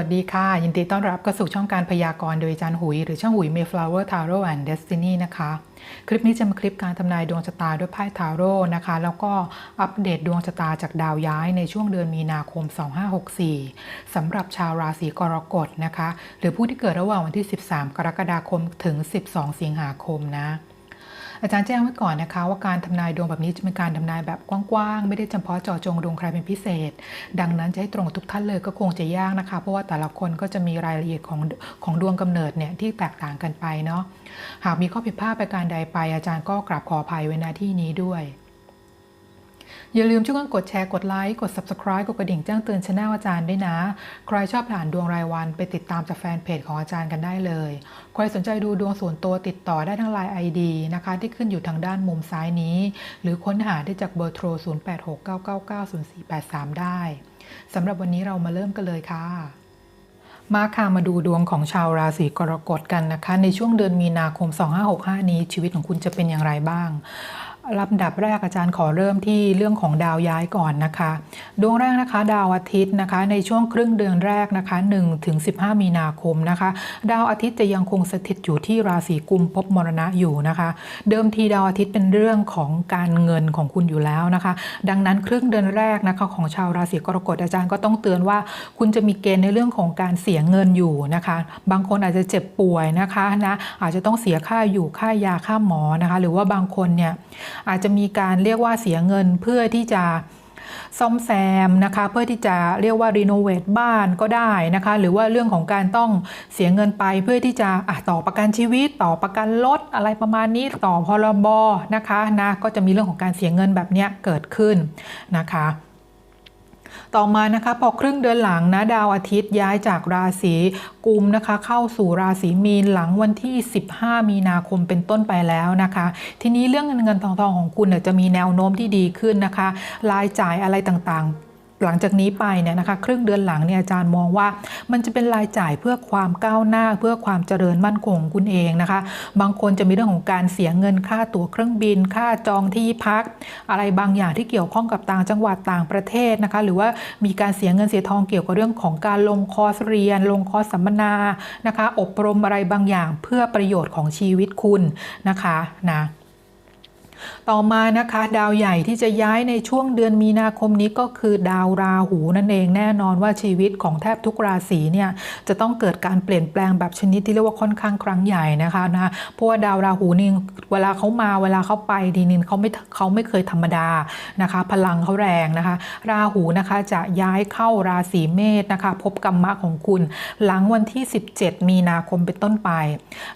วัสดีค่ะ ยินดีต้อนรับเข้าสู่ช่องการพยากรณ์โดยอาจารย์หุย หรือช่างหุย Mayflower Tarot and Destiny นะคะ คลิปนี้จะมาคลิปการทำนายดวงชะตาด้วยไพ่ทาโร่นะคะ แล้วก็อัปเดตดวงชะตาจากดาวย้ายในช่วงเดือนมีนาคม 2564สำหรับชาวราศีกรกฎนะคะ หรือผู้ที่เกิดระหว่างวันที่ 13 กรกฎาคมถึง 12 สิงหาคมนะ อาจารย์แจ้งไว้ก่อนนะคะ ว่าการทำนายดวงแบบนี้จะเป็นการทำนายแบบกว้างๆ ไม่ได้เฉพาะเจาะจงดวงใครเป็นพิเศษ ดังนั้นจะให้ตรงทุกท่านเลยก็คงจะยากนะคะ เพราะว่าแต่ละคนก็จะมีรายละเอียดของของดวงกำเนิดเนี่ยที่แตกต่างกันไปเนาะหากมีข้อผิดพลาดประการใดไป อาจารย์ก็กราบขออภัยไว้ณที่นี้ด้วย อย่าลืมช่วยกันกดแชร์กดไลค์กด Subscribe กดกระดิ่งแจ้งเตือนช anel อาจารย์ด้วยนะ ใครชอบอ่านดวงรายวันไปติดตามจากแฟนเพจของอาจารย์กันได้เลย ใครสนใจดูดวงส่วนตัวติดต่อได้ทั้งไลน์ ID นะคะ ที่ขึ้นอยู่ทางด้านมุมซ้ายนี้ หรือค้นหาได้จากเบอร์โทร 0869990483 ได้สำหรับวันนี้เรามาเริ่มกันเลยค่ะมาค่ะมาดูดวงของชาวราศีกรกฎกันนะคะ ในช่วงเดือนมีนาคม 2565 นี้ชีวิตของคุณจะเป็นอย่างไรบ้าง ลำดับแรกอาจารย์ขอเริ่มที่เรื่องของดาวย้ายก่อนนะคะ ดวงแรกนะคะ ดาวอาทิตย์นะคะ ในช่วงครึ่งเดือนแรกนะคะ1ถึง15 มีนาคมนะคะ ดาวอาทิตย์จะยังคงสถิตอยู่ที่ราศีกุมภพมรณะอยู่นะคะ เดิมทีดาวอาทิตย์เป็นเรื่องของการเงินของคุณอยู่แล้วนะคะ ดังนั้นครึ่งเดือนแรกนะคะของชาวราศีกรกฎอาจารย์ก็ต้องเตือนว่า คุณจะมีเกณฑ์ในเรื่องของการเสียเงินอยู่นะคะ บางคนอาจจะเจ็บป่วยนะคะนะอาจจะต้องเสียค่าอยู่ค่ายาค่าหมอนะคะ หรือว่าบางคนเนี่ยอาจจะมีการเรียกว่าเสียเงินเพื่อที่จะซ่อมแซมนะคะเพื่อที่จะเรียกว่ารีโนเวทบ้านก็ได้นะคะหรือว่าเรื่องของการต้องเสียเงินไปเพื่อที่จะะต่อประกันชีวิต ต่อประกันรถอะไรประมาณนี้ต่อพรบนะคะนะก็จะมีเรื่องของการเสียเงินแบบนี้เกิดขึ้นนะคะ ต่อมานะคะพอครึ่งเดือนหลังนะดาวอาทิตย์ย้ายจากราศีกุมนะคะ เข้าสู่ราศีมีนหลังวันที่ 15 มีนาคมเป็นต้นไปแล้วนะคะ ทีนี้เรื่องเงินเงินทองทองของคุณจะมีแนวโน้มที่ดีขึ้นนะคะรายจ่ายอะไรต่างๆ หลังจากนี้ไปเนี่ยนะคะครึ่งเดือนหลังเนี่ยอาจารย์มองว่า มันจะเป็นรายจ่ายเพื่อความก้าวหน้าเพื่อความเจริญมั่นคงขงคุณเองนะคะ บางคนจะมีเรื่องของการเสียเงินค่าตั๋วเครื่องบิน ค่าจองที่พัก อะไรบางอย่างที่เกี่ยวข้องกับต่างจังหวัดต่างประเทศนะคะ หรือว่ามีการเสียเงินเสียทองเกี่ยวกับเรื่องของการลงคอร์สเรียน ลงคอร์สสัมมนานะคะ อบรมอะไรบางอย่างเพื่อประโยชน์ของชีวิตคุณนะคะนะ ต่อมานะคะ ดาวใหญ่ที่จะย้ายในช่วงเดือนมีนาคมนี้ก็คือดาวราหูนั่นเองแน่นอนว่าชีวิตของแทบทุกราศีเนี่ยจะต้องเกิดการเปลี่ยนแปลงแบบชนิดที่เรียกว่าค่อนข้างครั้งใหญ่นะคะนะเพราะว่าดาวราหูนี่เวลาเขามาเวลาเขาไปทีนึงเขาไม่เขาไม่เคยธรรมดานะคะ พลังเขาแรงนะคะ ราหูนะคะจะย้ายเข้าราศีเมษนะคะ พบกรรมะของคุณ หลังวันที่ 17 มีนาคมเป็นต้นไป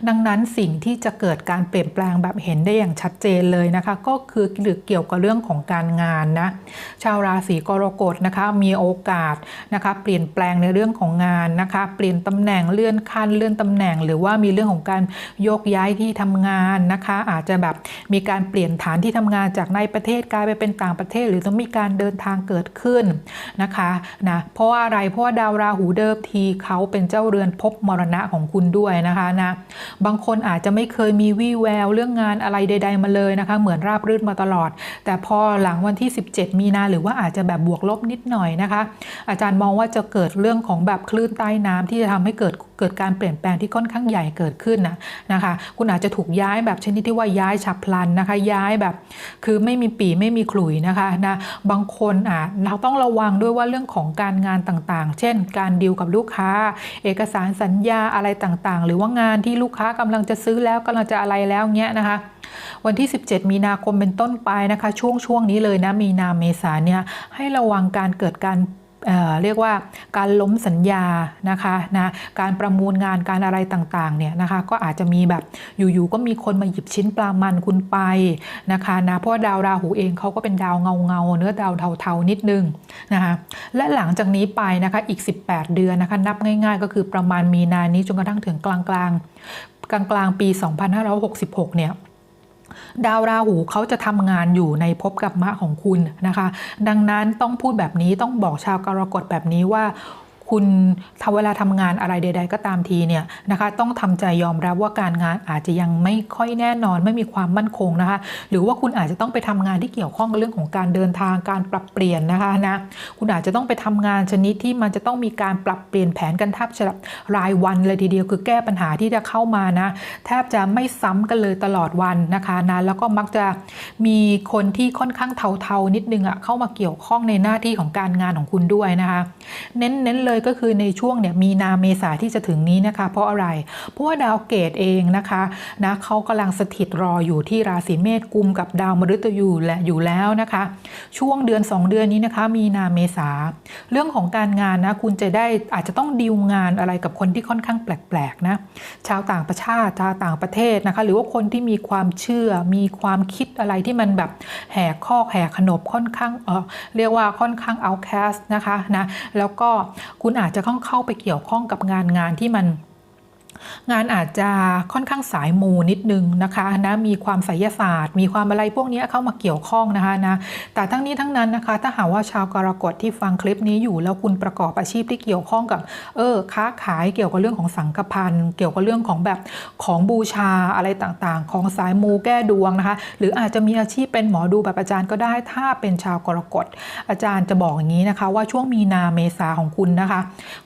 ดังนั้นสิ่งที่จะเกิดการเปลี่ยนแปลงแบบเห็นได้อย่างชัดเจนเลยนะคะก็คือเกี่ยวกับเรื่องของการงานนะชาวราศีกรกฎนะคะมีโอกาสนะคะเปลี่ยนแปลงในเรื่องของงานนะคะ เปลี่ยนตำแหน่งเลื่อนขั้นเลื่อนตำแหน่ง หรือว่ามีเรื่องของการโยกย้ายที่ทำงานนะคะ อาจจะแบบมีการเปลี่ยนฐานที่ทำงานจากในประเทศกลายไปเป็นต่างประเทศ หรือต้องมีการเดินทางเกิดขึ้นนะคะนะเพราะอะไรเพราะว่าดาวราหูเดิมทีเขาเป็นเจ้าเรือนภพมรณะของคุณด้วยนะคะนะบางคนอาจจะไม่เคยมีวี่แววเรื่องงานอะไรใด ๆมาเลยนะคะ เหมือนราบรื่นมาตลอด แต่พอหลังวันที่ 17 มีนาหรือว่าอาจจะแบบบวกลบนิดหน่อยนะคะ อาจารย์มองว่าจะเกิดเรื่องของแบบคลื่นใต้น้ำที่จะทำให้เกิดเกิดการเปลี่ยนแปลงที่ค่อนข้างใหญ่เกิดขึ้นนะนะคะ คุณอาจจะถูกย้ายแบบชนิดที่ว่าย้ายฉับพลันนะคะ ย้ายแบบคือไม่มีปีไม่มีขลุ่ยนะคะนะบางคนอะเราต้องระวังด้วยว่าเรื่องของการงานต่างๆ เช่น การดีลกับลูกค้า เอกสารสัญญาอะไรต่างๆ หรือว่างานที่ลูกค้ากำลังจะซื้อแล้วกำลังจะอะไรแล้วเงี้ยนะคะ วันที่ 17 มีนาคมเป็นต้นไปนะคะ ช่วงช่วงนี้เลยนะ มีนาเมษาเนี่ยให้ระวังการเกิดการเเรียกว่าการล้มสัญญานะคะนะการประมูลงานการอะไรต่างๆเนี่ยนะคะก็อาจจะมีแบบอยู่ๆก็มีคนมาหยิบชิ้นปลามันคุณไปนะคะนะเพราะดาวราหูเองเขาก็เป็นดาวเงาเงาเนื้อดาวเทาๆนิดนึงนะคะและหลังจากนี้ไปนะคะอีก 18 เดือนนะคะนับง่าย ๆ ก็คือประมาณมีนานี้จนกระทั่งถึงกลางๆกลางๆปี 2566 เนี่ย ดาวราหูเขาจะทำงานอยู่ในภพกับมะของคุณนะคะ ดังนั้นต้องพูดแบบนี้ต้องบอกชาวกรกฎแบบนี้ว่า คุณทเวลาทำงานอะไรใด ๆ ก็ตามทีเนี่ยนะคะต้องทำใจยอมรับว่าการงานอาจจะยังไม่ค่อยแน่นอน ไม่มีความมั่นคงนะคะ หรือว่าคุณอาจจะต้องไปทำงานที่เกี่ยวข้องกับเรื่องของการเดินทางการปรับเปลี่ยนนะคะนะคุณอาจจะต้องไปทำงานชนิดที่มันจะต้องมีการปรับเปลี่ยนแผนกันแทบจะรายวันเลยทีเดียวคือแก้ปัญหาที่จะเข้ามานะแทบจะไม่ซ้ำกันเลยตลอดวันนะคะนะแล้วก็มักจะมีคนที่ค่อนข้างเทาๆนิดนึงอะเข้ามาเกี่ยวข้องในหน้าที่ของการงานของคุณด้วยนะคะ เน้นๆเลยก็คือในช่วงเนี่ยมีนาเมษาที่จะถึงนี้นะคะ เพราะอะไร เพราะว่าดาวเกตเองนะคะนะเขากำลังสถิตรออยู่ที่ราศีเมษกุมกับดาวมฤตยูและอยู่แล้วนะคะ ช่วงเดือน 2 เดือนนี้นะคะ มีนาเมษาเรื่องของการงานนะคุณจะได้อาจจะต้องดีลงานอะไรกับคนที่ค่อนข้างแปลกๆนะชาวต่างประเทศชาวต่างประเทศนะคะ หรือว่าคนที่มีความเชื่อมีความคิดอะไรที่มันแบบแหกข้อแหกขนบค่อนข้างเออเรียกว่าค่อนข้างเอาแคสนะคะนะแล้วก็คุณอาจจะต้องเข้าไปเกี่ยวข้องกับงานงานที่มัน งานอาจจะค่อนข้างสายมูนิดนึงนะคะนะมีความไสยศาสตร์ มีความอะไรพวกนี้เข้ามาเกี่ยวข้องนะคะนะแต่ทั้งนี้ทั้งนั้นนะคะ ถ้าหากว่าชาวกรกฎที่ฟังคลิปนี้อยู่ แล้วคุณประกอบอาชีพที่เกี่ยวข้องกับเออค้าขายเกี่ยวกับเรื่องของสังฆพันธ์เกี่ยวกับเรื่องของแบบของบูชาอะไรต่างๆ ของสายมูแก้ดวงนะคะ หรืออาจจะมีอาชีพเป็นหมอดูแบบอาจารย์ก็ได้ ถ้าเป็นชาวกรกฎอาจารย์จะบอกอย่างนี้นะคะ ว่าช่วงมีนาเมษาของคุณนะคะ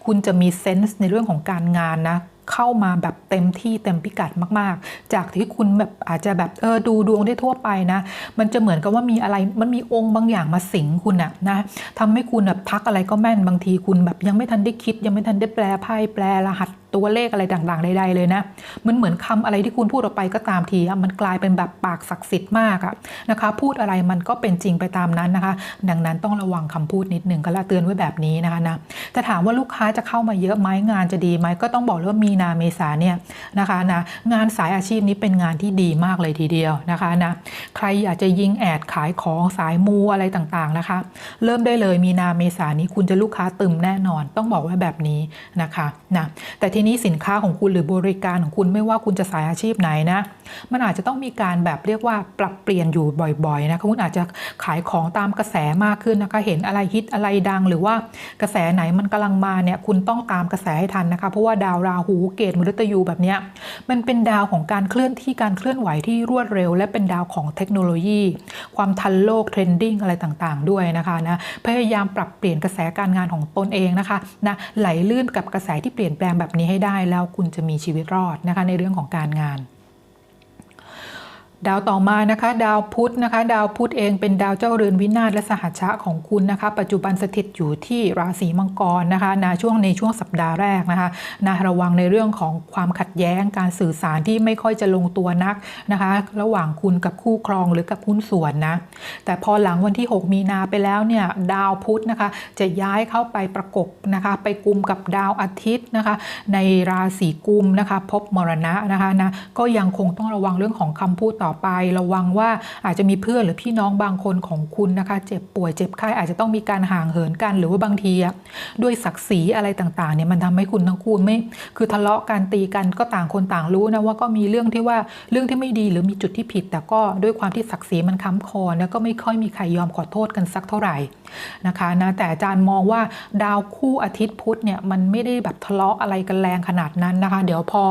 คุณจะมีเซนส์ในเรื่องของการงานนะ เข้ามาแบบเต็มที่เต็มพิกัดมาก ๆ จากที่คุณแบบอาจจะแบบเออดูดวงได้ทั่วไปนะ มันจะเหมือนกับว่ามีอะไรมันมีองค์บางอย่างมาสิงคุณอะนะทำให้คุณแบบทักอะไรก็แม่นบางทีคุณแบบยังไม่ทันได้คิด ยังไม่ทันได้แปลไพ่แปลรหัสตัวเลขอะไรต่างๆใดๆเลยนะมันเหมือนคำอะไรที่คุณพูดออกไปก็ตามทีอะมันกลายเป็นแบบปากศักดิ์สิทธิ์มากอะนะคะ พูดอะไรมันก็เป็นจริงไปตามนั้นนะคะ ดังนั้นต้องระวังคำพูดนิดหนึ่งก็ละเตือนไว้แบบนี้นะคะนะแต่ถามว่าลูกค้าจะเข้ามาเยอะไหมงานจะดีไหมก็ต้องบอกเลยว่ามีนาเมษาเนี่ยนะคะนะงานสายอาชีพนี้เป็นงานที่ดีมากเลยทีเดียวนะคะนะใครอยากจะยิงแอดขายของสายมูอะไรต่างๆนะคะ เริ่มได้เลยมีนาเมษานี้คุณจะลูกค้าตึมแน่นอน ต้องบอกว่าแบบนี้นะคะนะแต่ทีนี้สินค้าของคุณหรือบริการของคุณไม่ว่าคุณจะสายอาชีพไหนนะ มันอาจจะต้องมีการแบบเรียกว่าปรับเปลี่ยนอยู่บ่อยๆนะคะคุณอาจจะขายของตามกระแสมากขึ้นนะคะ เห็นอะไรฮิตอะไรดัง หรือว่ากระแสไหนมันกำลังมาเนี่ยคุณต้องตามกระแสให้ทันนะคะ เพราะว่าดาวราหูเกตมฤตยูแบบเนี้ยมันเป็นดาวของการเคลื่อนที่การเคลื่อนไหวที่รวดเร็ว และเป็นดาวของเทคโนโลยี ความทันโลกเทรนดิ้งอะไรต่างๆ ด้วยนะคะนะพยายามปรับเปลี่ยนกระแสการงานของตนเองนะคะนะไหลลื่นกับกระแสที่เปลี่ยนแปลงแบบนี้ให้ได้แล้วคุณจะมีชีวิตรอดนะคะในเรื่องของการงาน ดาวต่อมานะคะ ดาวพุธนะคะ ดาวพุธเองเป็นดาวเจ้าเรือนวินาศและสหัชชะของคุณนะคะ ปัจจุบันสถิตอยู่ที่ราศีมังกรนะคะนะช่วงในช่วงสัปดาห์แรกนะคะนะระวังในเรื่องของความขัดแย้งการสื่อสารที่ไม่ค่อยจะลงตัวนักนะคะ ระหว่างคุณกับคู่ครองหรือกับหุ้นส่วนนะ แต่พอหลังวันที่ 6 มีนาไปแล้วเนี่ยดาวพุธนะคะ จะย้ายเข้าไปประกบนะคะ ไปกุมกับดาวอาทิตย์นะคะ ในราศีกุมนะคะ พบมรณะนะคะนะก็ยังคงต้องระวังเรื่องของคำพูดต่อไประวังว่าอาจจะมีเพื่อนหรือพี่น้องบางคนของคุณนะคะ เจ็บป่วยเจ็บไข้อาจจะต้องมีการห่างเหินกัน หรือว่าบางทีด้วยศักดิ์ศรีอะไรต่างๆเนี่ยมันทำให้คุณทั้งคู่ไม่ คือทะเลาะกันตีกันก็ต่างคนต่างรู้นะว่าก็มีเรื่องที่ว่าเรื่องที่ไม่ดีหรือมีจุดที่ผิด แต่ก็ด้วยความที่ศักดิ์ศรีมันค้ำคอนะก็ไม่ค่อยมีใครยอมขอโทษกันสักเท่าไหร่นะคะนะแต่อาจารย์มองว่าดาวคู่อาทิตย์พุธเนี่ยมันไม่ได้แบบทะเลาะอะไรกันแรงขนาดนั้นนะคะ เดี๋ยวพอ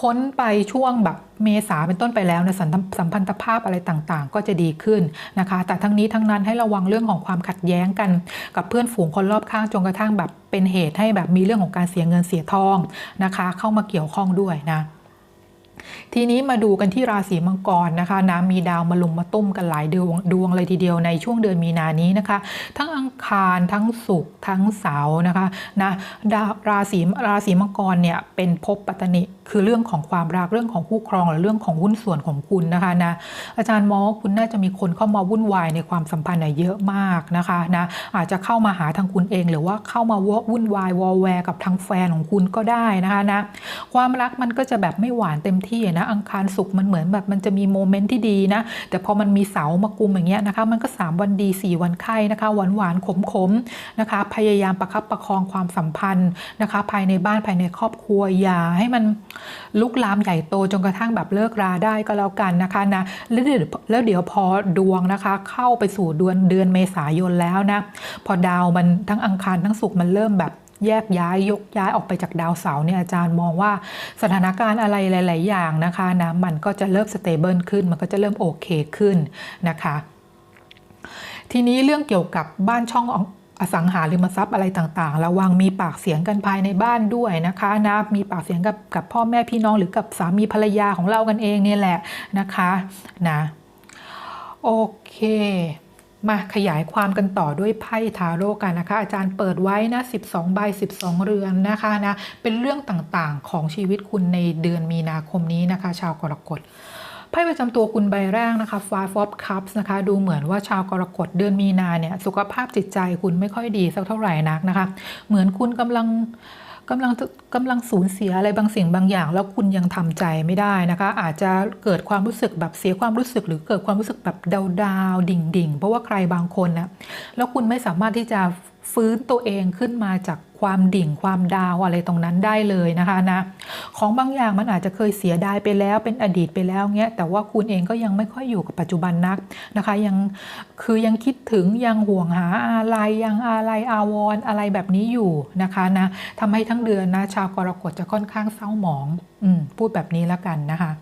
พ้นไปช่วงแบบเมษาเป็นต้นไปแล้วนะสัมสัมพันธภาพอะไรต่างๆ ก็จะดีขึ้นนะคะ แต่ทั้งนี้ทั้งนั้นให้ระวังเรื่องของความขัดแย้งกันกับเพื่อนฝูงคนรอบข้างจนกระทั่งแบบเป็นเหตุให้แบบมีเรื่องของการเสียเงินเสียทองนะคะ เข้ามาเกี่ยวข้องด้วยนะ ทีนี้มาดูกันที่ราศีมังกรนะคะนะมีดาวมาลุมมาตุ้มกันหลายดวงดวงเลยทีเดียวในช่วงเดือนมีนานี้นะคะ ทั้งอังคารทั้งศุกร์ทั้งเสาร์นะคะนะาราศีราศีมังกรเนี่ยเป็นภพปัตตนิคือเรื่องของความรักเรื่องของคู่ครองหรือเรื่องของหุ้นส่วนของคุณนะคะนะอาจารย์มองว่าคุณน่าจะมีคนเข้ามาวุ่นวายในความสัมพันธ์เนี่ยเยอะมากนะคะนะอาจจะเข้ามาหาทางคุณเอง หรือว่าเข้ามาวุ่นวายวอลแวร์กับทางแฟนของคุณก็ได้นะคะนะความรักมันก็จะแบบไม่หวานเต็มที่ที่นะอังคารศุกร์มันเหมือนแบบมันจะมีโมเมนต์ที่ดีนะ แต่พอมันมีเสามากุมอย่างเงี้ยนะคะ มันก็ 3 วันดี 4 วันไข้นะคะ หวานหวานขมขมๆนะคะ พยายามประคับประคองความสัมพันธ์นะคะ ภายในบ้านภายในครอบครัวอย่าให้มันลุกลามใหญ่โตจนกระทั่งแบบเลิกราได้ก็แล้วกันนะคะนะแล้วเดี๋ยวแล้วเดี๋ยวพอดวงนะคะ เข้าไปสู่เดือนเดือนเมษายนแล้วนะ พอดาวมันทั้งอังคารทั้งศุกร์มันเริ่มแบบ แยกย้ายยกย้ายออกไปจากดาวเสาร์เนี่ยอาจารย์มองว่าสถานการณ์อะไรหลาย ๆ อย่างนะคะนะมันก็จะเริ่มสเตเบิลขึ้น มันก็จะเริ่มโอเคขึ้นนะคะทีนี้เรื่องเกี่ยวกับบ้านช่องอสังหาริมทรัพย์อะไรต่างๆ ระวังมีปากเสียงกันภายในบ้านด้วยนะคะนะมีปากเสียงกับกับพ่อแม่พี่น้องหรือกับสามีภรรยาของเรากันเองเนี่ยแหละนะคะนะโอเค มาขยายความกันต่อด้วยไพ่ทาโร่กันนะคะ อาจารย์เปิดไว้นะ 12 ใบ 12 เรือนนะคะนะ เป็นเรื่องต่างๆของชีวิตคุณในเดือนมีนาคมนี้นะคะ ชาวกรกฎไพ่ประจำตัวคุณใบแรกนะคะ Five of Cups นะคะ ดูเหมือนว่าชาวกรกฎเดือนมีนาเนี่ย สุขภาพจิตใจคุณไม่ค่อยดีสักเท่าไหร่นักนะคะ เหมือนคุณกำลัง กำลังกำลังสูญเสียอะไรบางสิ่งบางอย่าง แล้วคุณยังทำใจไม่ได้นะคะ อาจจะเกิดความรู้สึกแบบเสียความรู้สึก หรือเกิดความรู้สึกแบบดาวดาวดิ่งๆเพราะว่าใครบางคนนะแล้วคุณไม่สามารถที่จะ ฟื้นตัวเองขึ้นมาจากความดิ่งความดาวอะไรตรงนั้นได้เลยนะคะนะของบางอย่างมันอาจจะเคยเสียดายไปแล้วเป็นอดีตไปแล้วเงี้ยแต่ว่าคุณเองก็ยังไม่ค่อยอยู่กับปัจจุบันนักนะคะยังคือยังคิดถึงยังห่วงหาอะไรยังอะไรอาวรณ์อะไรแบบนี้อยู่นะคะนะทำให้ทั้งเดือนนะชาวกรกฎจะค่อนข้างเศร้าหมองอมพูดแบบนี้แล้วกันนะคะ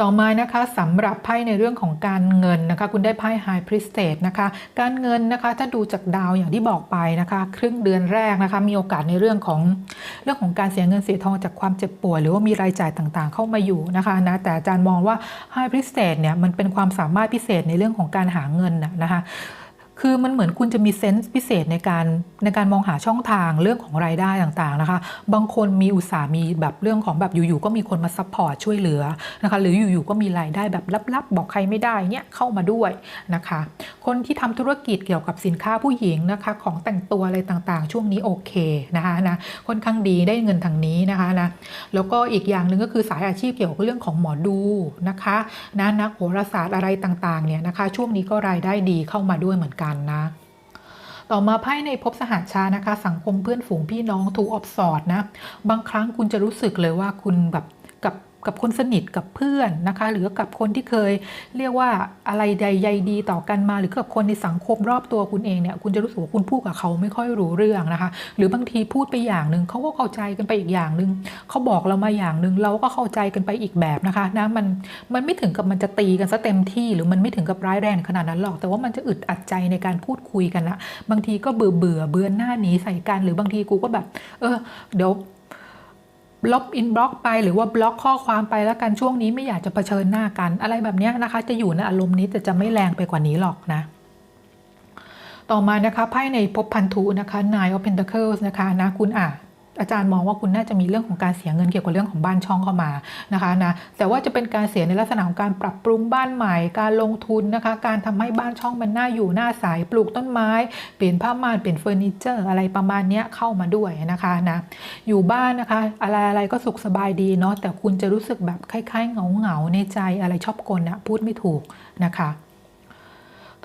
ต่อมานะคะสำหรับไพ่ในเรื่องของการเงินนะคะ คุณได้ไพ่ไฮพริสเตสนะคะ การเงินนะคะถ้าดูจากดาวอย่างที่บอกไปนะคะ ครึ่งเดือนแรกนะคะมีโอกาสในเรื่องของเรื่องของการเสียเงินเสียทองจากความเจ็บป่วยหรือว่ามีรายจ่ายต่างๆ เข้ามาอยู่นะคะนะแต่อาจารย์มองว่าไฮพริสเตสเนี่ยมันเป็นความสามารถพิเศษในเรื่องของการหาเงินนะนะคะ คือมันเหมือนคุณจะมีเซนส์พิเศษในการในการมองหาช่องทางเรื่องของรายได้ต่างๆนะคะ บางคนมีอุตสาห์มีแบบเรื่องของแบบอยู่ๆก็มีคนมาซัพพอร์ตช่วยเหลือนะคะ หรืออยู่ๆก็มีรายได้แบบลับๆ บอกใครไม่ได้เนี้ยเข้ามาด้วยนะคะ คนที่ทำธุรกิจเกี่ยวกับสินค้าผู้หญิงนะคะ ของแต่งตัวอะไรต่างๆ ช่วงนี้โอเคนะคะนะค่อนข้างดีได้เงินทางนี้นะคะนะแล้วก็อีกอย่างหนึ่งก็คือสายอาชีพเกี่ยวกับเรื่องของหมอดูนะคะนะนักโหราศาสตร์อะไรต่างๆเนี่ยนะคะ ช่วงนี้ก็รายได้ดีเข้ามาด้วยเหมือนกันนะ ต่อมาไพ่ในภพสหาชานะคะ สังคมเพื่อนฝูงพี่น้องถูกอบสอดนะ บางครั้งคุณจะรู้สึกเลยว่าคุณแบบ กับคนสนิทกับเพื่อนนะคะ หรือกับคนที่เคยเรียกว่าอะไรใดใยดีต่อกันมา หรือกับคนในสังคมรอบตัวคุณเองเนี่ยคุณจะรู้สึกว่าคุณพูดกับเขาไม่ค่อยรู้เรื่องนะคะ หรือบางทีพูดไปอย่างหนึ่งเขาก็เข้าใจกันไปอีกอย่างหนึ่งเขาบอกเรามาอย่างหนึ่งเราก็เข้าใจกันไปอีกแบบนะคะนะมันมันไม่ถึงกับมันจะตีกันซะเต็มที่หรือมันไม่ถึงกับร้ายแรงขนาดนั้นหรอกแต่ว่ามันจะอึดอัดใจในการพูดคุยกันละบางทีก็เบื่อเบื่อเบือนหน้าหนีใส่กัน หรือบางทีกูก็แบบ เออเดี๋ยว ลบอินบล็อกไปหรือว่าบล็อกข้อความไปแล้วกันช่วงนี้ไม่อยากจะเผชิญหน้ากัน อะไรแบบนี้นะคะ จะอยู่ในอารมณ์นี้แต่จะไม่แรงไปกว่านี้หรอกนะ ต่อมานะคะไพ่ในภพพันธุนะคะ Nine of Pentacles นะคะนะคุณอะ อาจารย์มองว่าคุณน่าจะมีเรื่องของการเสียเงินเกี่ยวกับเรื่องของบ้านช่องเข้ามานะคะนะแต่ว่าจะเป็นการเสียในลักษณะของการปรับปรุงบ้านใหม่ การลงทุนนะคะ การทำให้บ้านช่องมันน่าอยู่น่าใสปลูกต้นไม้ เปลี่ยนผ้าม่านเปลี่ยนเฟอร์นิเจอร์ อะไรประมาณนี้เข้ามาด้วยนะคะนะอยู่บ้านนะคะ อะไรอะไรก็สุขสบายดีเนาะแต่คุณจะรู้สึกแบบคล้ายๆเหงาเหงาๆในใจอะไรชอบกลนะพูดไม่ถูกนะคะ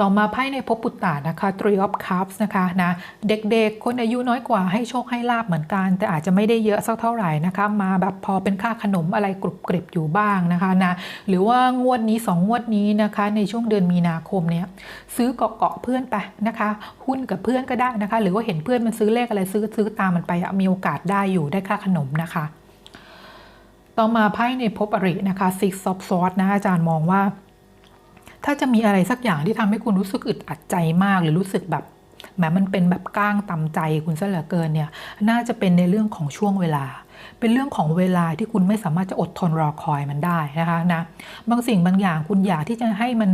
ต่อมาไพ่ในภพปุตตานะคะ Three of Cups นะคะนะเด็กๆ คนอายุน้อยกว่าให้โชคให้ลาบเหมือนกัน แต่อาจจะไม่ได้เยอะสักเท่าไหร่นะคะ มาแบบพอเป็นค่าขนมอะไรกรุบกริบอยู่บ้างนะคะนะหรือว่างวดนี้ 2 งวดนี้นะคะ ในช่วงเดือนมีนาคมเนี่ยซื้อเกาะเกาะเพื่อนไปนะคะ หุ้นกับเพื่อนก็ได้นะคะ หรือว่าเห็นเพื่อนมันซื้อเลขอะไรซื้อซื้อตามมันไปมีโอกาสได้อยู่ได้ค่าขนมนะคะ ต่อมาไพ่ในภพอรินะคะ Six of Swords นะอาจารย์มองว่า ถ้าจะมีอะไรสักอย่างที่ทำให้คุณรู้สึกอึดอัดใจมากหรือรู้สึกแบบแหมมันเป็นแบบก้างตำใจคุณซะเหลือเกินเนี่ย น่าจะเป็นในเรื่องของช่วงเวลา เป็นเรื่องของเวลาที่คุณไม่สามารถจะอดทนรอคอยมันได้นะคะนะบางสิ่งบางอย่างคุณอยากที่จะให้มัน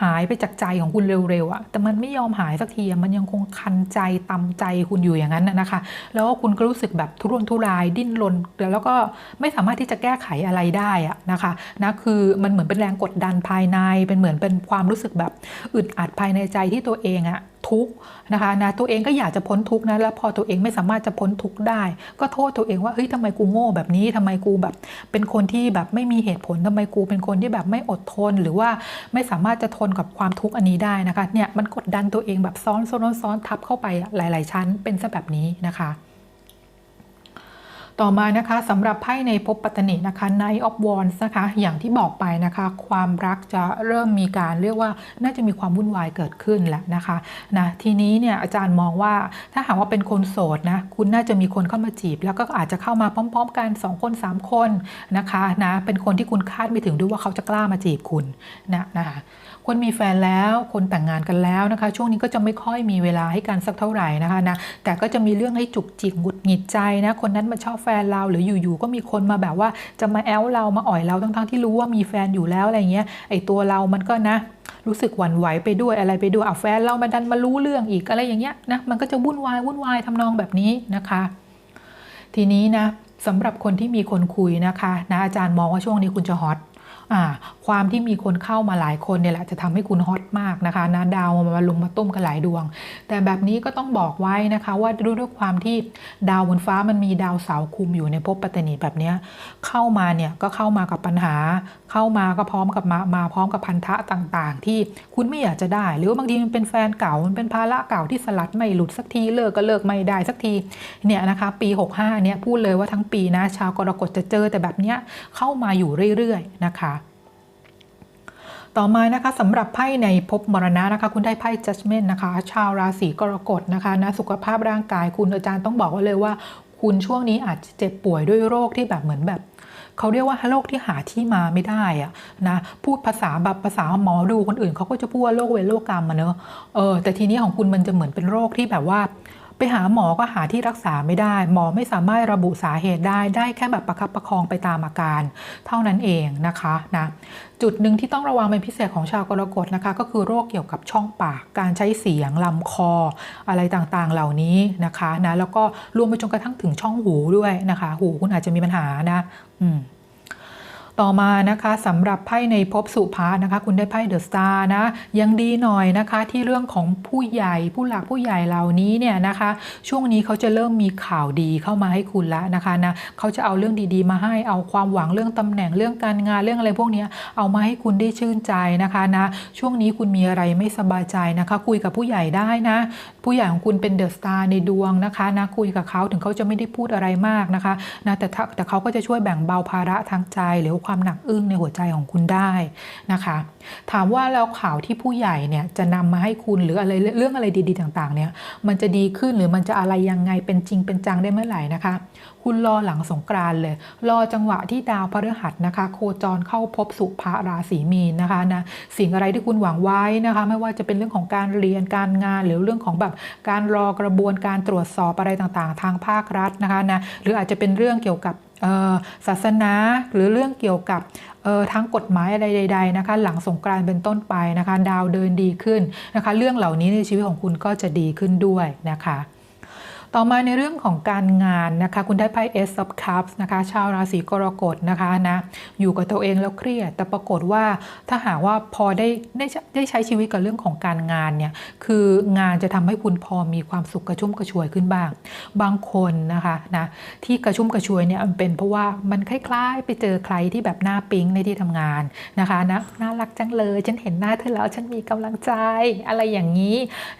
หายไปจากใจของคุณเร็วๆอะแต่มันไม่ยอมหายสักทีมันยังคงคันใจตำใจคุณอยู่อย่างนั้นนะคะ แล้วก็คุณก็รู้สึกแบบทุรนทุรายดิ้นรนแล้วก็ไม่สามารถที่จะแก้ไขอะไรได้อะนะคะนะคือมันเหมือนเป็นแรงกดดันภายในเป็นเหมือนเป็นความรู้สึกแบบอึดอัดภายในใจที่ตัวเองอะทุกนะคะนะตัวเองก็อยากจะพ้นทุกนะแล้วพอตัวเองไม่สามารถจะพ้นทุกได้ ก็โทษตัวเองว่าเฮ้ยทำไมไมกูโง่แบบนี้ทำไมกูแบบเป็นคนที่แบบไม่มีเหตุผลทำไมกูเป็นคนที่แบบไม่อดทน หรือว่าไม่สามารถจะทนกับความทุกข์อันนี้ได้นะคะเนี่ยมันกดดันตัวเองแบบซ้อนซ้อนซ้อนทับเข้าไปหลาย ๆ ชั้นเป็นซะแบบนี้นะคะ ต่อมานะคะสำหรับไพ่ในภพปัตตนินะคะ Knight of Wands นะคะ อย่างที่บอกไปนะคะ ความรักจะเริ่มมีการเรียกว่าน่าจะมีความวุ่นวายเกิดขึ้นแหละนะคะนะทีนี้เนี่ยอาจารย์มองว่าถ้าหากว่าเป็นคนโสดนะคุณน่าจะมีคนเข้ามาจีบ แล้วก็อาจจะเข้ามาพร้อม ๆ กัน 2 คน 3 คนนะคะนะเป็นคนที่คุณคาดไม่ถึงด้วยว่าเขาจะกล้ามาจีบคุณนะนะคะ คนมีแฟนแล้วคนแต่งงานกันแล้วนะคะ ช่วงนี้ก็จะไม่ค่อยมีเวลาให้กันสักเท่าไหร่นะคะนะแต่ก็จะมีเรื่องให้จุกจิกหงุดหงิดใจนะคนนั้นมาชอบแฟนเราหรืออยู่ๆก็มีคนมาแบบว่าจะมาแอลเรามาอ่อยเราทั้งๆที่รู้ว่ามีแฟนอยู่แล้วอะไรเงี้ยไอตัวเรามันก็นะรู้สึกหวั่นไหวไปด้วยอะไรไปด้วยเอะแฟนเรามาดันมารู้เรื่องอีกอะไรอย่างเงี้ยนะมันก็จะวุ่นวายวุ่นวายทำนองแบบนี้นะคะ ทีนี้นะสำหรับคนที่มีคนคุยนะคะนะอาจารย์มองว่าช่วงนี้คุณจะฮอต ความที่มีคนเข้ามาหลายคนเนี่ยแหละจะทำให้คุณฮอตมากนะคะนะดาวมาลุมมาตุ้มกันหลายดวง แต่แบบนี้ก็ต้องบอกไว้นะคะ ว่าด้วยความที่ดาวบนฟ้ามันมีดาวเสาคุมอยู่ในภพปัตตนีแบบนี้เข้ามาเนี่ยก็เข้ามากับปัญหา เข้ามาก็พร้อมกับมามาพร้อมกับพันธะต่างๆ ที่คุณไม่อยากจะได้ หรือว่าบางทีมันเป็นแฟนเก่ามันเป็นภาระเก่าที่สลัดไม่หลุดสักทีเลิกก็เลิกไม่ได้สักทีเนี่ยนะคะปี 65เนี่ยพูดเลยว่าทั้งปีนะชาวกรกฎจะเจอแต่แบบเนี้ยเข้ามาอยู่เรื่อยๆนะคะ ต่อมานะคะสำหรับไพ่ในภพมรณะนะคะ คุณได้ไพ่ judgment นะคะ ชาวราศีกรกฎนะคะนะสุขภาพร่างกายคุณอาจารย์ต้องบอกไว้เลยว่า คุณช่วงนี้อาจจะเจ็บป่วยด้วยโรคที่แบบเหมือนแบบเขาเรียกว่าโรคที่หาที่มาไม่ได้อะนะพูดภาษาแบบภาษาหมอดูคนอื่นเขาก็จะพูดว่าโรคเวรโรคกรรมมาเนอะเออแต่ทีนี้ของคุณมันจะเหมือนเป็นโรคที่แบบว่า ไปหาหมอก็หาที่รักษาไม่ได้ หมอไม่สามารถระบุสาเหตุได้ ได้แค่แบบประคับประคองไปตามอาการ เท่านั้นเองนะคะนะจุดหนึ่งที่ต้องระวังเป็นพิเศษของชาวกรกฎนะคะ ก็คือโรคเกี่ยวกับช่องปาก การใช้เสียงลำคอ อะไรต่างๆเหล่านี้นะคะนะแล้วก็รวมไปจนกระทั่งถึงช่องหูด้วยนะคะ หูคุณอาจจะมีปัญหานะ อืม ต่อมานะคะสำหรับไพ่ในภพสุภานะคะ คุณได้ไพ่เดอะสตาร์นะยังดีหน่อยนะคะที่เรื่องของผู้ใหญ่ผู้หลักผู้ใหญ่เหล่านี้เนี่ยนะคะ ช่วงนี้เขาจะเริ่มมีข่าวดีเข้ามาให้คุณแล้วนะคะนะเขาจะเอาเรื่องดีๆ มาให้เอาความหวังเรื่องตำแหน่งเรื่องการงานเรื่องอะไรพวกนี้เอามาให้คุณได้ชื่นใจนะคะนะช่วงนี้คุณมีอะไรไม่สบายใจนะคะ คุยกับผู้ใหญ่ได้นะ ผู้ใหญ่ของคุณเป็นเดอะสตาร์ในดวงนะคะนะคุยกับเขาถึงเขาจะไม่ได้พูดอะไรมากนะคะนะแต่ถ้าแต่เขาก็จะช่วยแบ่งเบาภาระทางใจหรือความหนักอึ้งในหัวใจของคุณได้นะคะ ถามว่าแล้วข่าวที่ผู้ใหญ่เนี่ยจะนำมาให้คุณหรืออะไรเรื่องอะไรดีๆต่างๆเนี่ยมันจะดีขึ้นหรือมันจะอะไรยังไงเป็นจริงเป็นจังได้เมื่อไหร่นะคะ คุณรอหลังสงกรานเลย รอจังหวะที่ดาวพฤหัสนะคะ โคจรเข้าพบสุภาราศีมีนนะคะนะสิ่งอะไรที่คุณหวังไว้นะคะ ไม่ว่าจะเป็นเรื่องของการเรียนการงาน หรือเรื่องของแบบการรอกระบวนการตรวจสอบอะไรต่างๆ ทางภาครัฐนะคะนะหรืออาจจะเป็นเรื่องเกี่ยวกับ ศาสนาหรือเรื่องเกี่ยวกับทั้งกฎหมายอะไรใด ๆนะคะ หลังสงกรานต์เป็นต้นไปนะคะ ดาวเดินดีขึ้นนะคะ เรื่องเหล่านี้ในชีวิตของคุณก็จะดีขึ้นด้วยนะคะ ต่อมาในเรื่องของการงานนะคะ คุณได้ไพ่ Ace of Cups นะคะ ชาวราศีกรกฎนะคะนะอยู่กับตัวเองแล้วเครียด แต่ปรากฏว่าถ้าหากว่าพอได้ได้ได้ใช้ชีวิตกับเรื่องของการงานเนี่ยคืองานจะทำให้คุณพอมีความสุขกระชุ่มกระชวยขึ้นบ้าง บางคนนะคะนะที่กระชุ่มกระชวยเนี่ยมันเป็นเพราะว่ามันคล้ายๆ ไปเจอใครที่แบบหน้าปิ๊งในที่ทำงานนะคะนะน่ารักจังเลยฉันเห็นหน้าเธอแล้วฉันมีกำลังใจอะไรอย่างนี้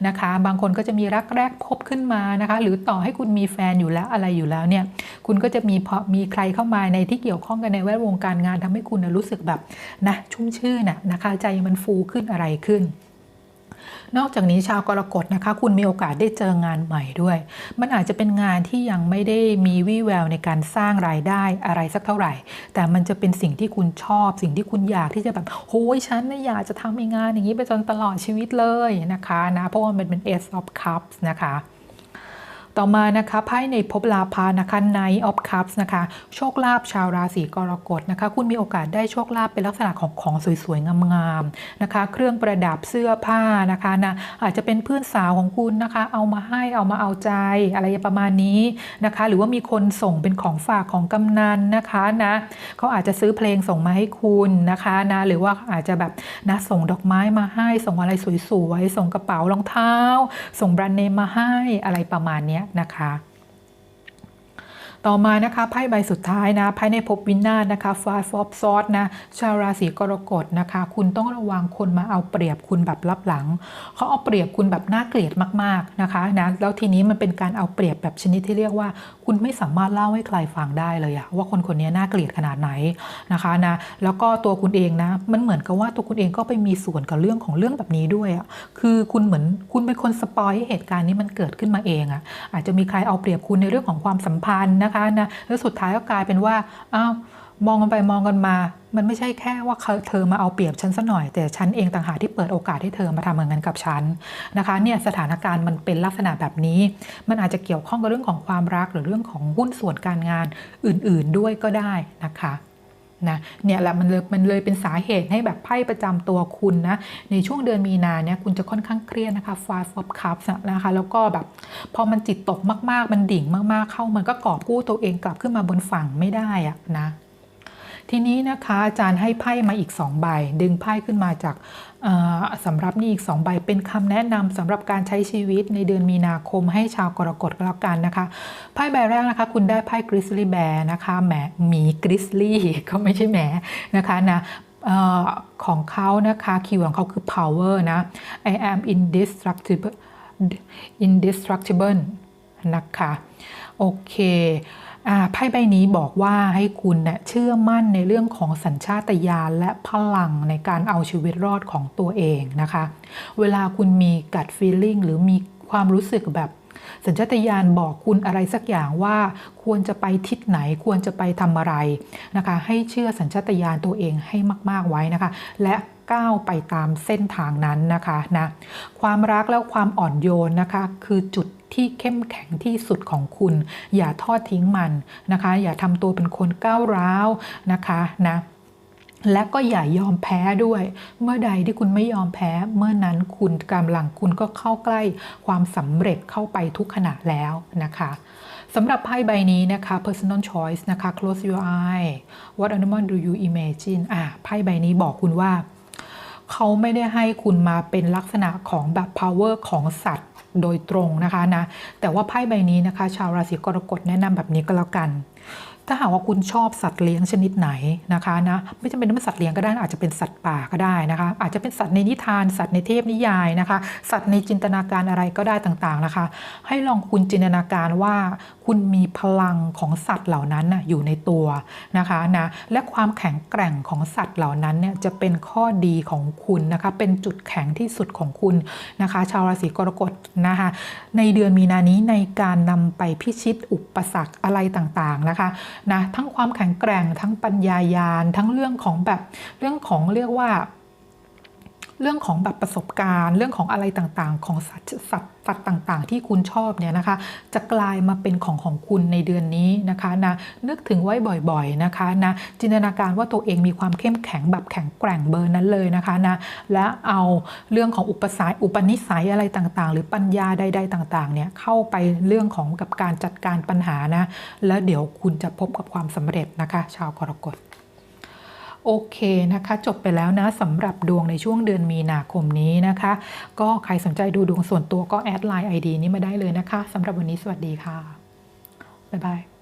นะคะ บางคนก็จะมีรักแรกพบขึ้นมานะคะ หรือต่อให้คุณมีแฟนอยู่แล้วอะไรอยู่แล้วเนี่ยคุณก็จะมีพอมีใครเข้ามาในที่เกี่ยวข้องกันในแวดวงการงานทำให้คุณนะรู้สึกแบบนะชุ่มชื่นน่ะนะคะใจมันฟูขึ้นอะไรขึ้นนอกจากนี้ชาวกรกฎนะคะ คุณมีโอกาสได้เจองานใหม่ด้วย มันอาจจะเป็นงานที่ยังไม่ได้มีวี่แววในการสร้างรายได้อะไรสักเท่าไหร่ แต่มันจะเป็นสิ่งที่คุณชอบ สิ่งที่คุณอยากที่จะแบบโอ้ยฉันน่ะอยากจะทำงานอย่างนี้ไปจนตลอดชีวิตเลยนะคะนะเพราะว่ามันเป็น Ace of Cups นะคะ ต่อมานะคะไพ่ในภพลาภานะคะ Knight of Cups นะคะ โชคลาภชาวราศีกรกฎนะคะ คุณมีโอกาสได้โชคลาภเป็นลักษณะของของสวยๆ งามๆนะคะ เครื่องประดับเสื้อผ้านะคะนะอาจจะเป็นเพื่อนสาวของคุณนะคะ เอามาให้เอามาเอาใจอะไรประมาณนี้นะคะ หรือว่ามีคนส่งเป็นของฝากของกำนันนะคะนะเขาอาจจะซื้อเพลงส่งมาให้คุณนะคะนะหรือว่าอาจจะแบบนะส่งดอกไม้มาให้ส่งอะไรสวยๆส่งกระเป๋ารองเท้า ส่งแบรนด์เนมมาให้อะไรประมาณนี้นะคะ ต่อมานะคะไพ่ใบสุดท้ายนะไพ่ในภพวินาศนะคะ Five of Swords นะชาวราศีกรกฎนะคะ คุณต้องระวังคนมาเอาเปรียบคุณแบบลับหลังเขาเอาเปรียบคุณแบบน่าเกลียดมากๆนะคะนะแล้วทีนี้มันเป็นการเอาเปรียบแบบชนิดที่เรียกว่า คุณไม่สามารถเล่าให้ใครฟังได้เลยอะว่าคนคนนี้น่าเกลียดขนาดไหนนะคะนะแล้วก็ตัวคุณเองนะมันเหมือนกับว่าตัวคุณเองก็ไปมีส่วนกับเรื่องของเรื่องแบบนี้ด้วยอะคือคุณเหมือนคุณเป็นคนสปอยให้เหตุการณ์นี้มันเกิดขึ้นมาเองอะอาจจะมีใครเอาเปรียบคุณในเรื่องของความสัมพันธ์นะคะนะแล้วสุดท้ายก็กลายเป็นว่าอ้าวมองกันไปมองกันมา มันไม่ใช่แค่ว่าเธอมาเอาเปรียบฉันซะหน่อย แต่ฉันเองต่างหากที่เปิดโอกาสให้เธอมาทำเงินกับฉันนะคะเนี่ยสถานการณ์มันเป็นลักษณะแบบนี้ มันอาจจะเกี่ยวข้องกับเรื่องของความรักหรือเรื่องของหุ้นส่วนการงานอื่น ๆ ด้วยก็ได้นะคะ นะเนี่ยแหละมันเลยมันเลยเป็นสาเหตุให้แบบไพ่ประจำตัวคุณนะในช่วงเดือนมีนาเนี่ยคุณจะค่อนข้างเครียดนะคะฟาฟอบคับนะคะแล้วก็แบบพอมันจิตตกมาก ๆ มันดิ่งมากๆเข้ามันก็กอบกู้ตัวเองกลับขึ้นมาบนฝั่งไม่ได้อะนะ ทีนี้นะคะอาจารย์ให้ไพ่มาอีก2ใบ ดึงไพ่ขึ้นมาจากสำหรับนี่อีก2ใบเป็นคำแนะนำสำหรับการใช้ชีวิตในเดือนมีนาคมให้ชาวกรกฎก็แล้วกันนะคะไพ่ใบแรกนะคะ คุณได้ไพ่กริซลี่แบร์นะคะแหมหมีกริซลี่ก็ไม่ใช่แหมนะคะนะออของเขานะคะคีย์ของเขาคือ power นะ I am indestructible indestructible นะคะ โอเค ไพ่ใบนี้บอกว่าให้คุณเนะ่ยเชื่อมั่นในเรื่องของสัญชาตญาณและพลังในการเอาชีวิตรอดของตัวเองนะคะ เวลาคุณมีกัดฟีลลิ่งหรือมีความรู้สึกแบบ สัญชาตญาณบอกคุณอะไรสักอย่างว่าควรจะไปทิศไหนควรจะไปทำอะไรนะคะ ให้เชื่อสัญชาตญาณตัวเองให้มาก ๆไว้นะคะ และก้าวไปตามเส้นทางนั้นนะคะนะความรักแล้วความอ่อนโยนนะคะ คือจุดที่เข้มแข็งที่สุดของคุณ อย่าทอดทิ้งมันนะคะ อย่าทำตัวเป็นคนก้าวร้าวนะคะนะ และก็อย่ายอมแพ้ด้วย เมื่อใดที่คุณไม่ยอมแพ้ เมื่อนั้นคุณกำลังคุณก็เข้าใกล้ความสำเร็จเข้าไปทุกขณะแล้วนะคะสำหรับไพ่ใบนี้นะคะ personal choice นะคะ close your eye what animal do you imagine อะไพ่ใบนี้บอกคุณว่า เขาไม่ได้ให้คุณมาเป็นลักษณะของแบบ power ของสัตว์โดยตรงนะคะนะ แต่ว่าไพ่ใบนี้นะคะ ชาวราศีกรกฎแนะนำแบบนี้ก็แล้วกัน ถ้าหากว่าคุณชอบสัตว์เลี้ยงชนิดไหนนะคะนะไม่จำเป็นต้องเป็นสัตว์เลี้ยงก็ได้อาจจะเป็นสัตว์ป่าก็ได้นะคะ อาจจะเป็นสัตว์ในนิทาน สัตว์ในเทพนิยายนะคะ สัตว์ในจินตนาการอะไรก็ได้ต่างๆนะคะ ให้ลองคุณจินตนาการว่าคุณมีพลังของสัตว์เหล่านั้นนะอยู่ในตัวนะคะนะและความแข็งแกร่งของสัตว์เหล่านั้นเนี่ยจะเป็นข้อดีของคุณนะคะเป็นจุดแข็งที่สุดของคุณนะคะ ชาวราศีกรกฎนะคะในเดือนมีนานี้ในการนำไปพิชิตอุปสรรคอะไรต่างๆนะคะนะทั้งความแข็งแกร่งทั้งปัญญายาณทั้งเรื่องของแบบเรื่องของเรียกว่า เรื่องของแบบประสบการณ์ เรื่องของอะไรต่างๆ ของสัตว์สัตว์สัตว์ต่างๆ ที่คุณชอบเนี่ยนะคะ จะกลายมาเป็นของของคุณในเดือนนี้นะคะนะนึกถึงไว้บ่อยๆนะคะนะจินตนาการว่าตัวเองมีความเข้มแข็งแบบแข็งแกร่งเบอร์นั้นเลยนะคะนะและเอาเรื่องของอุปสายอุปนิสัยอะไรต่างๆ หรือปัญญาใด ๆ ต่างๆเนี่ยเข้าไปเรื่องของกับการจัดการปัญหานะแล้วเดี๋ยวคุณจะพบกับความสำเร็จนะคะ ชาวกรกฎ โอเคนะคะ จบไปแล้วนะสำหรับดวงในช่วงเดือนมีนาคมนี้นะคะ ก็ใครสนใจดูดวงส่วนตัวก็แอดไลน์ ID นี้มาได้เลยนะคะสำหรับวันนี้สวัสดีค่ะ บ๊ายบาย